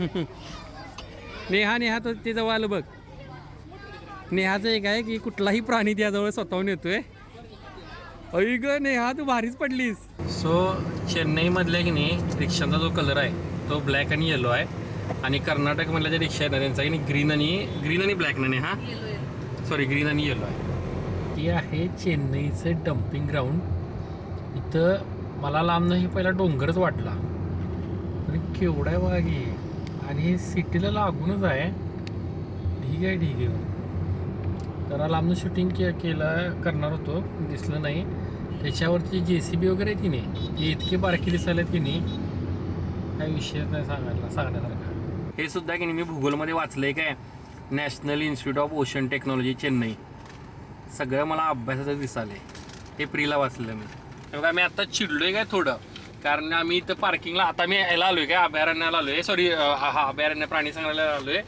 नेहा नेहा तर ते जवळ आलं बघ. नेहाचं एक आहे की कुठलाही प्राणी त्याजवळ स्वतःहून येतोय. अय ग नेहा तू भारीच पडलीस. सो चेन्नईमधल्या की नाही रिक्षांचा जो कलर आहे तो ब्लॅक आणि येलो आहे. आणि कर्नाटकमधल्या ज्या रिक्षा आहेत ना त्यांचा की नाही ग्रीन आणि ग्रीन आणि ब्लॅक ना नेहा? सॉरी ग्रीन आणि येलो आहे. ती आहे चेन्नईचं डम्पिंग ग्राउंड इथं मला लांबनं हे पहिला डोंगरच वाटला. केवढा आहे बघा की आणि हे सिटीला लागूनच आहे. ठीक आहे ठीक आहे. जरा लांबनं शूटिंग के केलं करणार होतो. दिसलं नाही. त्याच्यावरती जे सी बी वगैरे आहे की नाही? ते इतके बारकी दिसायला की नाही? काही विषयच नाही सांगायला सांगण्यासारखा. हे सुद्धा की नाही मी भूगोलमध्ये वाचलंय काय? National institute of ocean technology Chennai सगळं मला अभ्यासाचं दिसालंय हे प्रीला वाचलं मी. तेव्हा मी चिडलो चिडलोय काय थोडं? कारण आम्ही इथं पार्किंगला आता मी यायला आलोय काय? अभयारण्याला आलोय. सॉरी हा अभयारण्य प्राणी संग्रहालयाला आलोय.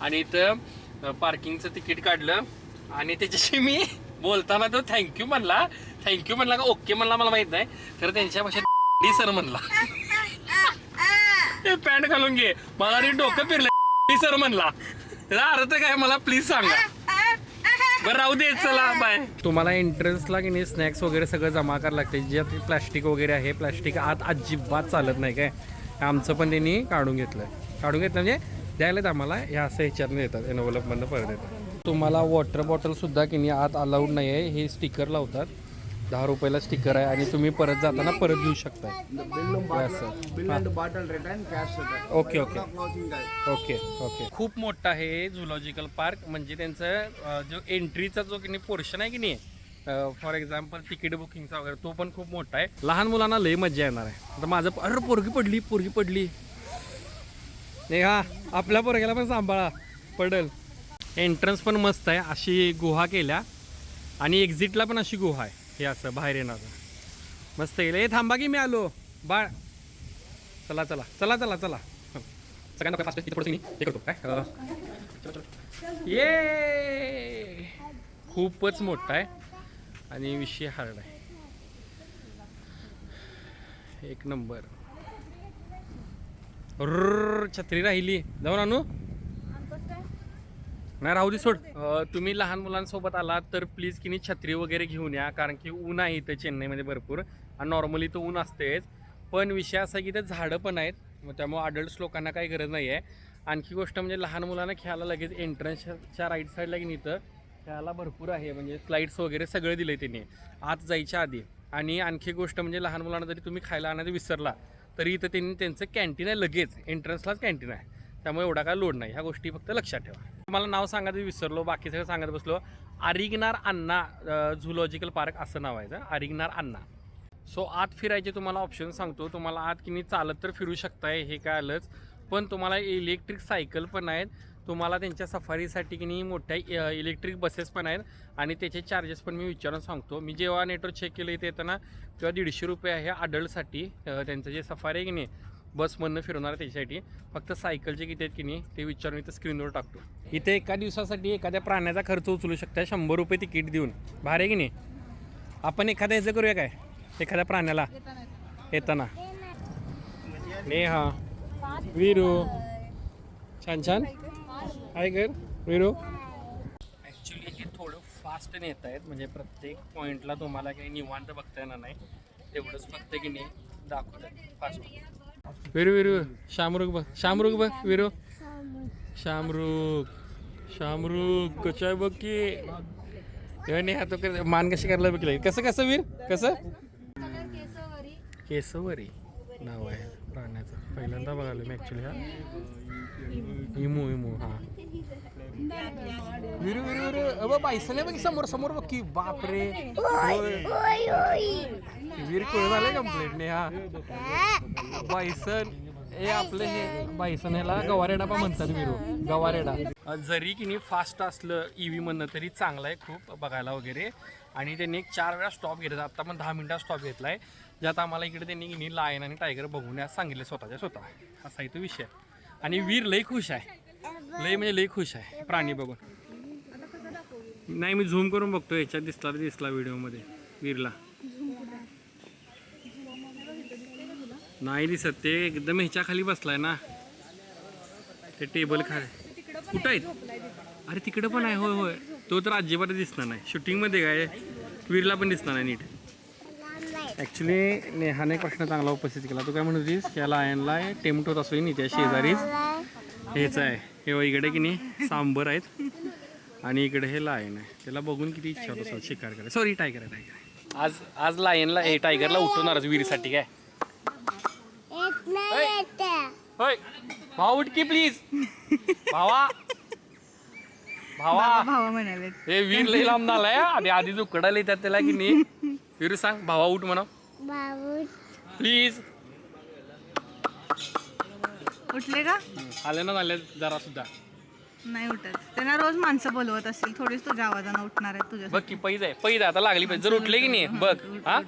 आणि इथं पार्किंगचं तिकीट काढलं. आणि त्याच्याशी मी बोलताना तो थँक्यू म्हणला. थँक्यू म्हणला का ओके म्हणला मला माहीत नाही. तर त्यांच्या भाषेत सर म्हणला. ते पॅन्ट घालून घे. मला डोकं फिरलं. सर म्हणला. त्याचा अर्थ काय मला प्लीज सांगा. बरं राहू दे चला बाय तुम्हाला एंट्रन्सला की नाही स्नॅक्स वगैरे सगळं जमा करायला लागते. ज्यात प्लॅस्टिक वगैरे आहे प्लॅस्टिक आत अजिबात चालत नाही काय. आमचं पण त्यांनी काढून घेतलं. काढून घेतलं म्हणजे द्यायलाच आम्हाला. ह्या असं ह्याच्यातनं येतात एनवलपमधनं परत येतात तुम्हाला वॉटर बॉटलसुद्धा की नाही आत अलाउड नाही आहे हे स्टिकर लावतात. दहा रुपयाला स्टिकर आहे आणि तुम्ही परत जाताना परत घेऊ शकता. No closing time. Okay okay. खूप मोठा आहे झुलॉजिकल पार्क म्हणजे त्यांचं जो एंट्रीचा जो की नाही पोर्शन आहे की नाही फॉर एक्झाम्पल तिकीट बुकिंगचा वगैरे तो पण खूप मोठा आहे. लहान मुलांना लय मजा येणार आहे. आता माझं अरे पोरगी पडली पोरगी पडली. नाही हा आपल्या पोरग्याला पण सांभाळा. पडल. एंट्रन्स पण मस्त आहे अशी गुहा केल्या. आणि एक्झिटला पण अशी गुहा आहे. हे असं बाहेर येणार. मस्त येईल. ए थांबा की मी आलो. बाळ. चला चला चला चला चला. सगळ्यांना फास्ट थोडंसं मी. हे करतो. काय. ये! खूपच मोठा आहे. आणि विषय हार्ड आहे. एक नंबर. छत्री राहिली. जाऊन आणू. नाही राहू दे सोड तुम्ही लहान मुलांसोबत आलात तर प्लीज की नाही छत्री वगैरे घेऊन या कारण की ऊन आहे इथं चेन्नईमध्ये भरपूर. आणि नॉर्मली तर ऊन असतेच. पण विषय असा की ते झाडं पण आहेत मग त्यामुळे अडल्ट्स लोकांना काही गरज नाही आहे आणखी गोष्ट म्हणजे लहान मुलांना खेळायला लगेच एंट्रन्सच्या राईट साईडला की नाही इथं खेळायला भरपूर आहे. म्हणजे स्लाईड्स वगैरे सगळं दिलं आहे त्यांनी. आत जायच्या आधी. आणि आणखी गोष्ट म्हणजे लहान मुलांना जरी तुम्ही खायला आणायचं विसरला तरी इथं त्यांनी त्यांचं कॅन्टीन आहे लगेच. एंट्रन्सलाच कॅन्टीन आहे. त्यामुळे एवढा काय लोड नाही. ह्या गोष्टी फक्त लक्षात ठेवा. तुम्हाला नाव सांगायचं विसरलो बाकी सगळं सांगत बसलो. आरिगनार अण्णा झुलॉजिकल पार्क असं नाव आहे आरिगनार अण्णा. सो आत फिरायचे तुम्हाला ऑप्शन सांगतो. तुम्हाला आत की नाही चालत तर फिरू शकताय हे काय आलंच. पण तुम्हाला इलेक्ट्रिक सायकल पण आहेत. तुम्हाला त्यांच्या सफारीसाठी की नाही मोठ्या इलेक्ट्रिक बसेस पण आहेत. आणि त्याचे चार्जेस पण मी विचारून सांगतो. मी जेव्हा नेटवर्क चेक केलं इथे येताना तेव्हा दीडशे रुपये आहे अडल्टसाठी त्यांचं जे सफारी आहे की नाही बसमधनं फिरवणार त्याच्यासाठी. फक्त सायकलचे किती आहेत की नाही ते विचारून इथं स्क्रीनवर टाकतो. इथे एका दिवसासाठी एखाद्या प्राण्याचा खर्च उचलू शकता. शंभर रुपये तिकीट देऊन. भारी आहे की नाही? आपण एखाद्या ह्याचं करूया काय? एखाद्या प्राण्याला? येताना. नेहा विरू. छान छान. आहे कर विरू. ॲक्च्युली हे थोडं फास्ट नेत आहेत. म्हणजे प्रत्येक पॉईंटला तुम्हाला काही निवांत बघता येणार नाही. तेवढंच फक्त की नाही. दाखवतात फास्ट विरू विरू शामरुख बघ शामरुख बघ विरू. शामरुख शामरुख कशा आहे बघ की? नाही आता कर- मान कशी करायला बघले कसं कसं वीर? कसं? केसवरी. नाव आहे प्राण्याचं पहिल्यांदा बघालो मी ॲक्च्युली हा. इमू इमू हा. विरू विरू विरू. अबा बायसन बघ समोर समोर बघ की. बापरे. वीर कुठं झालंय कंप्लेंट ने हा. बायसन हे आपलं हे बायसन ह्याला गवारेडा पण म्हणतात विरू. गवारेडा. जरी की नाही फास्ट असलं ई व्ही म्हणणं तरी चांगलं आहे खूप बघायला वगैरे. आणि त्यांनी एक चार वेळा स्टॉप घेतला. आत्ता पण दहा मिनिटात स्टॉप घेतला आहे ज्यात आम्हाला इकडे त्यांनी की लायन आणि टायगर बघून सांगितले स्वतःच्या स्वतः. असा तो विषय आणि वीर लई खुश आहे. लई म्हणजे लई खुश आहे. प्राणी बघून. नाही मी झूम करून बघतो याच्यात दिसला दिसला व्हिडिओमध्ये वीरला. नाही दिसत ते एकदम ह्याच्या खाली बसलाय ना. ते टेबल खाली. कुठं आहेत? अरे तिकडं पण आहे होय होय. तो तर अजिबात दिसणार नाही. शूटिंगमध्ये काय वीरला पण दिसणार नाही नीट. ॲक्च्युली नेहाने प्रश्न चांगला उपस्थित केला. तू काय म्हणत होतीस या लायनला आहे होत असो त्या शेजारीच. हेच आहे. हे इकडे की नाही सांबर आहेत. आणि इकडे हे लायन आहे. त्याला बघून किती इच्छा होत असेल शिकार करायला. सॉरी टायगर आहे टायगर आज आज लायनला हे टायगरला उठवणारच विहिरीसाठी काय? होय. भाऊ उठकी प्लीज भावा. भावा. भावा म्हणाले. हे वीर लई लांब झालाय आणि आधी जो कडाला येतात त्याला की नाही. वीर सांग भावा उठ म्हणा प्लीज उठले का? आले ना झाले जरा सुद्धा नाही उठत. त्यांना रोज माणसं बोलवत असतील. थोडीच तुझ्या आवाजानं उठणार आहेत तुझ्या बघ की पैज आहे. पैज आहे. आता लागली पाहिजे जर उठले की नाही बघ. हा?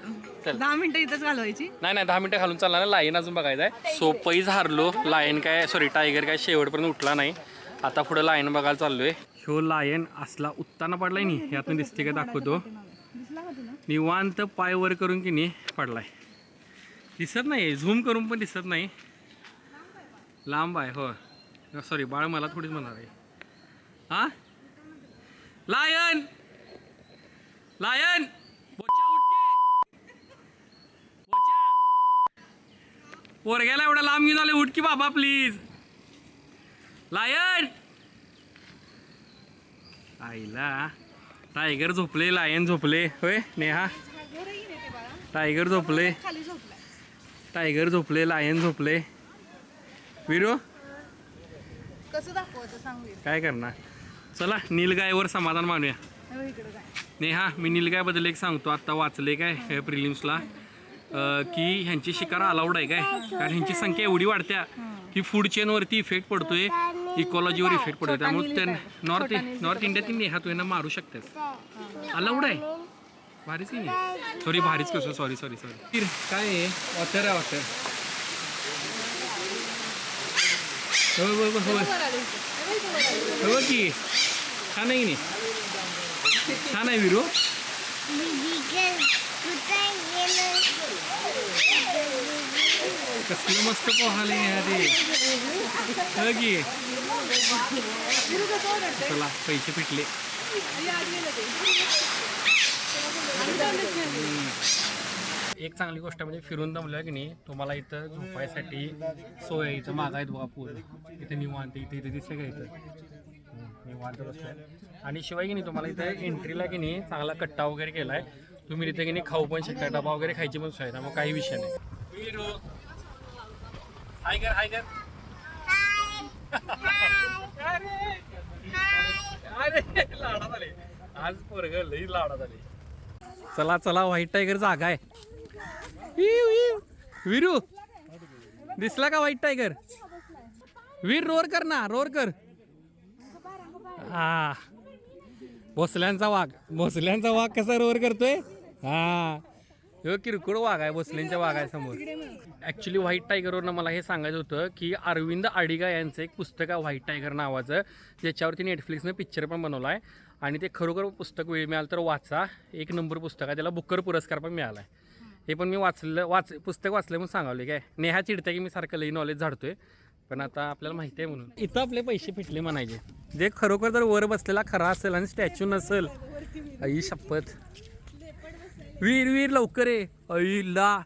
चल. दहा मिनिटं इथंच घालवायची? नाही नाही दहा मिनिटं घालून चालणार. लाईन अजून बघायचं आहे. सो पैज हारलो. लायन काय सॉरी टायगर काय शेवटपर्यंत उठला नाही. आता पुढे लायन बघायला चाललोय. ह्यो लायन असला उत्ताना पडलाय नी. यातून दिसते का दाखवतो. निवांत पाय वर करून की नाही पडलाय. दिसत नाही झूम करून पण दिसत नाही. लांब आहे. हो सॉरी बाळ मला थोडीच म्हणणार आहे. हा? लायन! लायन! बोचा उठके बोचा पोरग्याला एवढा लांब घेऊन आले उठ की बाबा प्लीज लायन! आईला टायगर झोपले लायन झोपले. होय नेहा? टायगर झोपले. टायगर झोपले लायन झोपले. विरो कसं दाखवायचं सांगू? काय करणार? चला नीलगायवर समाधान मानूया. काय? नेहा मी नीलगायबद्दल एक सांगतो. आत्ता वाचले काय प्रिलिम्सला. की ह्यांची शिकार अलाउड आहे काय? कारण ह्यांची संख्या एवढी वाढत्या की फूड चेनवरती इफेक्ट पडतोय इकॉलॉजीवर इफेक्ट पडतोय. त्यामुळे त्या नॉर्थ नॉर्थ इंडियातील नेहा तू यांना मारू शकतेस. अलाउड आहे? भारीच की नाही. सॉरी भारीच कसं सॉरी सॉरी सॉरी काय आहे? वॉटर आहे वॉटर हो हो हो हो की छान आहे की नाही? छान आहे विरू. कसलं मस्त पोहाले ते हो की चला पैसे फिटले एक चांगली गोष्ट म्हणजे फिरून दमलं की नाही तुम्हाला इथं झोपायसाठी सोय आहे. इथं मागा आहेत बघा पूर्ण. इथे निवांत इथे इथे दिसते का इथं? निवांत बसलाय. आणि शिवाय की नाही तुम्हाला इथं एंट्रीला की नाही चांगला कट्टा वगैरे केला आहे तुम्ही तिथे की नाही खाऊ पण शकता डबा वगैरे खायची पण सोय मग काही विषय नाही. हाय कर हाय कर अरे लाडा झाले आज पोरग लई लाडा झाले चला चला व्हाईट टायगर जागा आहे. विरू दिसला का व्हाईट टायगर वीर रोर कर ना रोर कर. हा. भोसल्यांचा वाघ. भोसल्यांचा वाघ कसा रोर करतोय? हा. ह्यो किरकोळ वाघ आहे भोसल्यांच्या वाघ आहे समोर ॲक्च्युली व्हाईट टायगरवरनं मला हे सांगायचं होतं की अरविंद आडिगा यांचं एक पुस्तक आहे व्हाईट टायगर नावाचं. ज्याच्यावरती नेटफ्लिक्सनं पिक्चर पण बनवला आहे. आणि ते खरोखर पुस्तक वेळ मिळालं तर वाचा. एक नंबर पुस्तक आहे त्याला बुकर पुरस्कार पण मिळाला आहे. हे पण मी वाचलं वाच पुस्तक वाचलं म्हणून सांगावले काय? नेहा चिडते की मी सारखं लई नॉलेज झाडतोय पण आता आपल्याला माहिती आहे म्हणून. इथं आपले पैसे फिटले म्हणायचे. जे खरोखर जर वर बसलेला खरा असेल आणि स्टॅच्यू नसेल आई शपथ. वीर वीर लवकर ये. अईला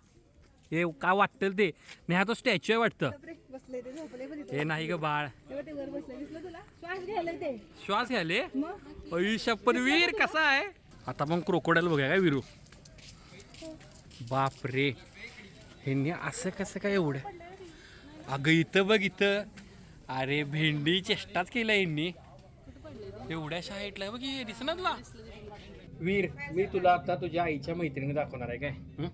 हे काय वाटतं ते? नेहा तो स्टॅच्यू आहे वाटतं. हे नाही ग बाळ. श्वास घ्यायला अई शपथ वीर कसा आहे? आता आपण क्रोकोडाईल बघूया काय विरू? बाप रे ह्यांनी असं कसं काय एवढं? अगं इथं बघ इथं. अरे भेंडी चेष्टाच केला यांनी. एवढ्या शाळेतला बघ हे दिसणार तुला वीर मी तुला आता तुझ्या आईच्या मैत्रिणी दाखवणार आहे काय? हं?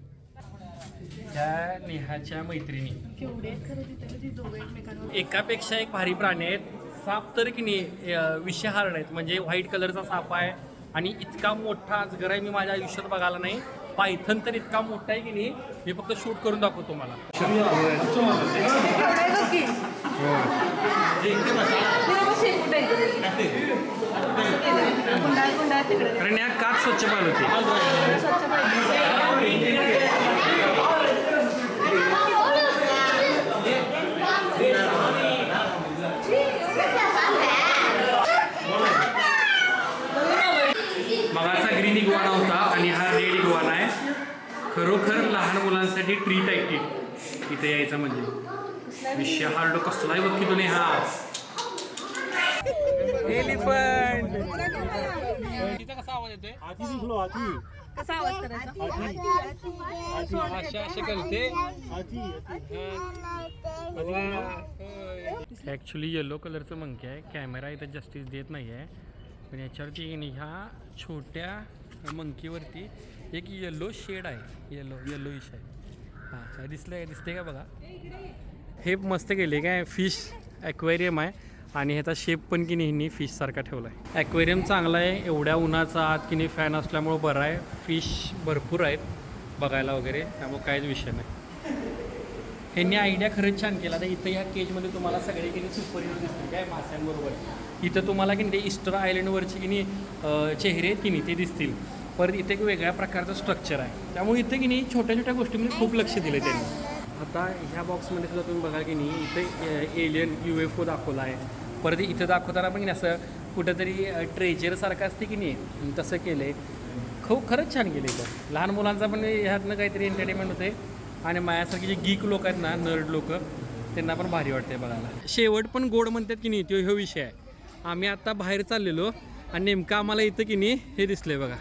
त्या नेहाच्या मैत्रिणी. एकमेकांवर एकापेक्षा एक भारी प्राणी आहेत. साप तर की नाही विषहारण आहेत. म्हणजे व्हाईट कलरचा साप आहे आणि इतका मोठा अजगर आहे मी माझ्या आयुष्यात बघायला नाही. पायथन तर इतका मोठा आहे की नाही मी फक्त शूट करून दाखवतो तिकडे कारण या काच स्वच्छ होते. म्हणजे विषय हार्ड कसला आहे बघ की तुम्ही हा एलिफंट तिचा कसा आवाज़ येतोय कसा आवाज़ करायचा अशा असे करते ॲक्च्युली येलो कलरचं मंकी आहे कॅमेरा इथं जास्तीत देत नाही आहे पण याच्यावरती की नाही ह्या छोट्या मंकीवरती। एक येलो शेड आहे येलो येलोइश आहे हाँ दिसलं दिसते का बघा? हे मस्त केले काय? फिश ॲक्वेरियम आहे. आणि ह्याचा शेप पण की नाही ह्यांनी फिशसारखा ठेवला आहे ॲक्वेरियम चांगला आहे. एवढ्या उन्हाचा आत की नाही फॅन असल्यामुळं बरं आहे. फिश भरपूर आहेत बघायला वगैरे. त्यामुळे काहीच विषय नाही. ह्यांनी आयडिया खरंच छान केला. तर इथं ह्या केजमध्ये तुम्हाला सगळे की सुपर हिरो दिसतील. काय? माशांबरोबर. इथं तुम्हाला की नाही ते इस्टर आयलंडवरचे की नाही चेहरे आहेत की नाही ते दिसतील. परत इथे एक वेगळ्या प्रकारचं स्ट्रक्चर आहे. त्यामुळे इथे की नाही छोट्या छोट्या गोष्टींमध्ये खूप लक्ष दिलं त्यांनी. आता ह्या बॉक्समध्ये सुद्धा तुम्ही बघा की नाही इथे एलियन यू एफ ओ दाखवला आहे. परत इथं दाखवताना पण असं कुठंतरी ट्रेजरसारखं असते की नाही तसं केलं आहे खूप खरंच छान केलं इथं. लहान मुलांचा पण ह्यातनं काहीतरी एंटरटेनमेंट होते आणि माझ्यासारखे जे गीक लोक आहेत ना नर्ड लोक त्यांना पण भारी वाटते बघायला. शेवट पण गोड म्हणतात की नाही तो ह्यो विषय आहे. आम्ही आत्ता बाहेर चाललेलो आणि नेमकं आम्हाला इथं की नाही हे दिसलं आहे बघा.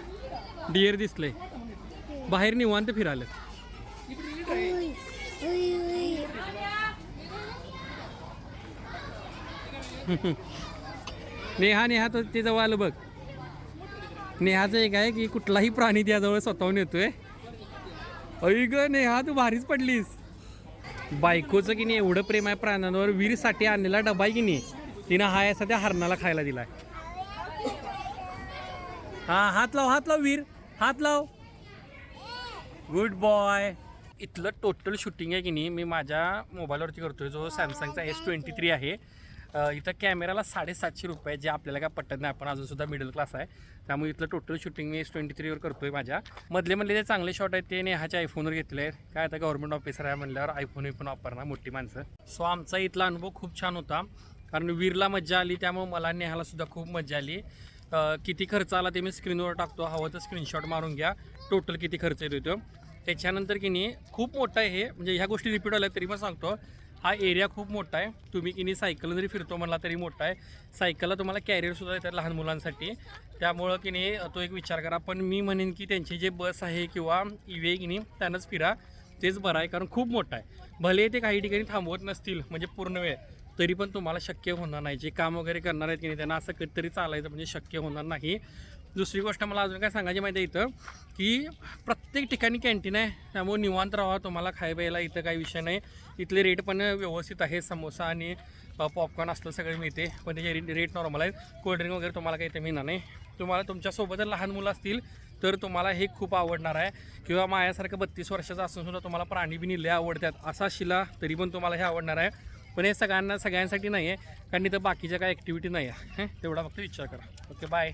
डिअर आहे बाहेर निवांत फिरालं नेहा नेहा तो ते जवळ आलं बघ. नेहाचं एक आहे की कुठलाही प्राणी त्याजवळ स्वतःहून येतोय. अई ग नेहा तू भारीच पडलीस. बायकोचं की नाही एवढं प्रेम आहे प्राण्यांवर. वीरसाठी आणलेला डबा आहे की नाही तिनं हा असा त्या हरणाला खायला दिलाय. हा हात लाव हात लाव वीर. हात लाव. गुड बॉय इथलं टोटल शूटिंग आहे की नाही मी माझ्या मोबाईलवरती करतोय जो सॅमसंगचा एस ट्वेंटी थ्री आहे. इथं कॅमेराला साडेसातशे रुपये जे आपल्याला काय पटत नाही. आपण अजूनसुद्धा मिडल क्लास आहे. त्यामुळे इथलं टोटल शूटिंग मी ट्वेंटी थ्रीवर करतोय माझ्या. मधले मधले जे चांगले शॉट आहेत ते नेहाच्या आयफोनवर घेतले आहेत. काय आता गव्हर्नमेंट ऑफिसर आहे म्हणल्यावर आयफोन पण वापरणार मोठी माणसं. सो आमचा इथला अनुभव खूप छान होता. कारण वीरला मज्जा आली त्यामुळे मला नेहाला सुद्धा खूप मज्जा आली. किती खर्च आला ते मी स्क्रीनवर टाकतो. हवं तर स्क्रीनशॉट मारून घ्या. टोटल किती खर्च येतो तो. त्याच्यानंतर की नाही खूप मोठं आहे हे म्हणजे ह्या गोष्टी रिपीट आल्या तरी पण सांगतो. हा एरिया खूप मोठा आहे. तुम्ही की नाही सायकल जरी फिरतो म्हणला तरी मोठा आहे. सायकलला तुम्हाला कॅरियरसुद्धा येतात लहान मुलांसाठी. त्यामुळं की नाही तो एक विचार करा. पण मी म्हणेन की त्यांची जे बस आहे किंवा ई व्ही की नाही त्यानंच फिरा. तेच बरं आहे कारण खूप मोठं आहे. भले ते काही ठिकाणी थांबवत नसतील म्हणजे पूर्ण वेळ तरी पण तुम्हाला शक्य होणार नाही. जे काम वगैरे करणार आहेत की नाही त्यांना असं कधीतरी चालायचं म्हणजे शक्य होणार नाही. दुसरी गोष्ट मला अजून काय सांगायची माहिती आहे इथं की प्रत्येक ठिकाणी कॅन्टीन आहे त्यामुळे निवांत राहा तुम्हाला खाय प्यायला इथं काही विषय नाही. इथले रेट पण व्यवस्थित आहे समोसा आणि पॉपकॉर्न असलं सगळं मिळते पण त्याचे रेट नॉर्मल आहेत. कोल्ड्रिंक वगैरे तुम्हाला काही इथे मिळणार नाही. तुम्हाला तुमच्यासोबत जर लहान मुलं असतील तर तुम्हाला हे खूप आवडणार आहे. किंवा माझ्यासारखं बत्तीस वर्षाचं असून सुद्धा तुम्हाला प्राणी बिनी लय आवडतात असा शिला तरी पण तुम्हाला हे आवडणार आहे. पण हे सगळ्यांना सगळ्यांसाठी नाही आहे कारण इथं बाकीच्या काय ॲक्टिव्हिटी नाही आहे तेवढा फक्त विचार करा. Okay bye